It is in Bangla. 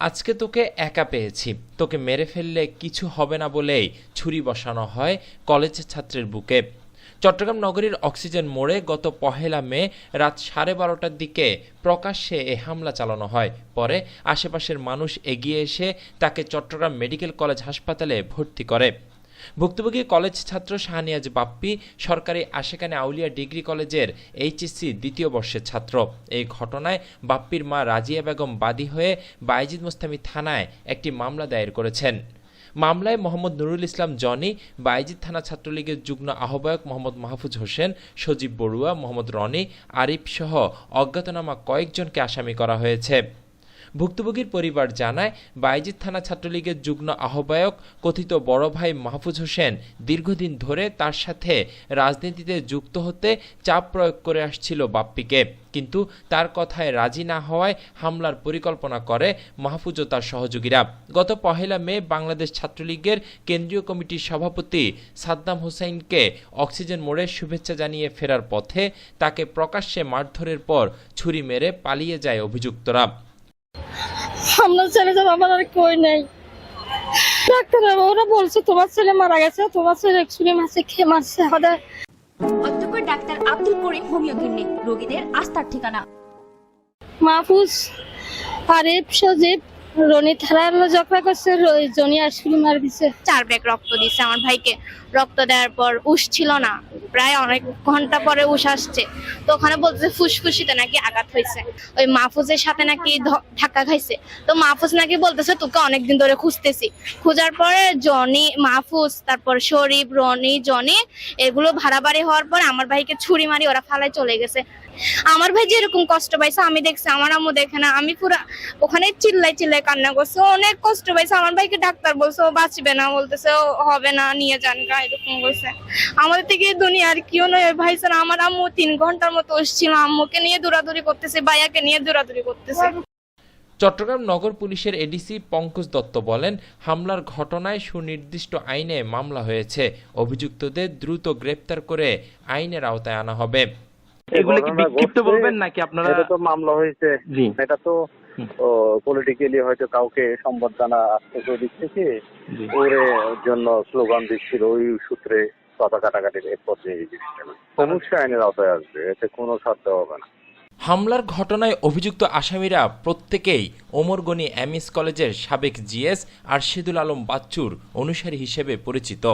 আজকে তোকে একা পেয়েছি। তোকে মেরে ফেললে কিছু হবে না বলেই ছুরি বসানো হয় কলেজের ছাত্রের বুকে। চট্টগ্রাম নগরীর অক্সিজেন মোড়ে গত পহেলা মে রাত সাড়ে বারোটার দিকে প্রকাশ্যে এ হামলা চালানো হয়। পরে আশেপাশের মানুষ এগিয়ে এসে তাকে চট্টগ্রাম মেডিকেল কলেজ হাসপাতালে ভর্তি করে। ভুক্তভোগী কলেজ ছাত্র শাহনিয়াজ বাপ্পি সরকারি আশেকানে আউলিয়া ডিগ্রি কলেজের এইচএসসি দ্বিতীয় বর্ষের ছাত্র। এই ঘটনায় বাপ্পির মা রাজিয়া বেগম বাদী হয়ে বাইজিদ মোস্তামি থানায় একটি মামলা দায়ের করেছেন। মামলায় মোহাম্মদ নুরুল ইসলাম জনি, বাইজিদ থানা ছাত্রলীগের যুগ্ম আহ্বায়ক মোহাম্মদ মাহফুজ হোসেন, সজীব বড়ুয়া, মোহাম্মদ রনি, আরিফ সহ অজ্ঞাতনামা কয়েকজনকে আসামি করা হয়েছে। ভুক্তভোগীর পরিবার জানায়, বাইজিদ থানা ছাত্রলীগের যুগ্ম আহ্বায়ক কথিত বড় ভাই মাহফুজ হোসেন দীর্ঘদিন ধরে তার সাথে রাজনীতিতে যুক্ত হতে চাপ প্রয়োগ করে আসছিল বাপ্পিকে। কিন্তু তার কথায় রাজি না হওয়ায় হামলার পরিকল্পনা করে মাহফুজ ও তার সহযোগীরা। গত পহেলা মে বাংলাদেশ ছাত্রলীগের কেন্দ্রীয় কমিটির সভাপতি সাদ্দাম হুসাইনকে অক্সিজেন মোড়ে শুভেচ্ছা জানিয়ে ফেরার পথে তাকে প্রকাশ্যে মারধরের পর ছুরি মেরে পালিয়ে যায় অভিযুক্তরা। আমরা ছেলে যাব আমার আর কই নাই। ডাক্তার ওরা বলছে তোমার ছেলে মারা গেছে তোমার ছেলে একচুয়ালি মাসে খেয়ে মারছে আমাদের অধ্যক্ষ doctor Abdul Karim homeo clinic রোগীদের আস্থার ঠিকানা। মাহফুজ আরিফ সজীব ঝগড়া করছে জনি মার দিছে চার ব্যাগ রক্ত দিছে আমার ভাইকে। রক্ত দেওয়ার পর উস ছিল না। প্রায় অনেক ঘণ্টা পরে উস আসছে। তো ওখানে বলতেছে ফুসফুসিতে নাকি আঘাত হয়েছে। ওই মাহফুজের সাথে নাকি ধাক্কা খাইছে। তো মাহফুজ নাকি বলতেছে, তোকে অনেকদিন ধরে খুঁজতেছি। খোঁজার পরে জনি, মাহফুজ, তারপর শরীফ, রনি, জনি, এগুলো ভাড়াবাড়ি হওয়ার পর আমার ভাইকে ছুরি মারি ওরা ফালায় চলে গেছে। আমার ভাই যেরকম কষ্ট পাইছে, আমি দেখছি, আমার আম্মু দেখে না। আমি পুরা ওখানে চিল্লাই চিল্লাই কান্না করছে। অনেক কষ্ট পাইছে। আমার ভাইকে ডাক্তার বলছে ও বাঁচবে না। বলতেছে ও হবে না নিয়ে যান গা এরকম বলছে। আমাদের থেকে দুনিয়ার কেউ নয়। ওই ভাই ছাড়া আমার আম্মু তিন ঘণ্টার মতো এসেছিল। আম্মুকে নিয়ে দৌড়াদৌড়ি করতেছে ভাইয়াকে নিয়ে দৌড়াদৌড়ি করতেছে। চট্টগ্রাম নগর পুলিশের এডিসি পঙ্কজ দত্ত বলেন হামলার ঘটনায় সুনির্দিষ্ট আইনে মামলা হয়েছে। অভিযুক্তদের দ্রুত গ্রেপ্তার করে আইনের আওতায় আনা হবে। এগুলো কি বিক্ষিপ্ত বলবেন নাকি আপনারা? এটা তো মামলা হয়েছে। জি। এটা তো। পলিটিক্যালি হয়তো কাউকে সম্বর্ধনা আশ্চর্য দিচ্ছে কি? জি। ওরে জন্য স্লোগান দিচ্ছিল ওই সূত্রে কথা কাটাকাটির এর জিনিসটা অবশ্যই আইনের আওতায় আসবে এতে কোনো সাধ্য হবে না। হামলার ঘটনায় অভিযুক্ত আসামিরা প্রত্যেকেই ওমরগনি এমএস কলেজের সাবেক জিএস আরশেদুল আলম বাচ্চুর অনুসারী হিসেবে পরিচিত।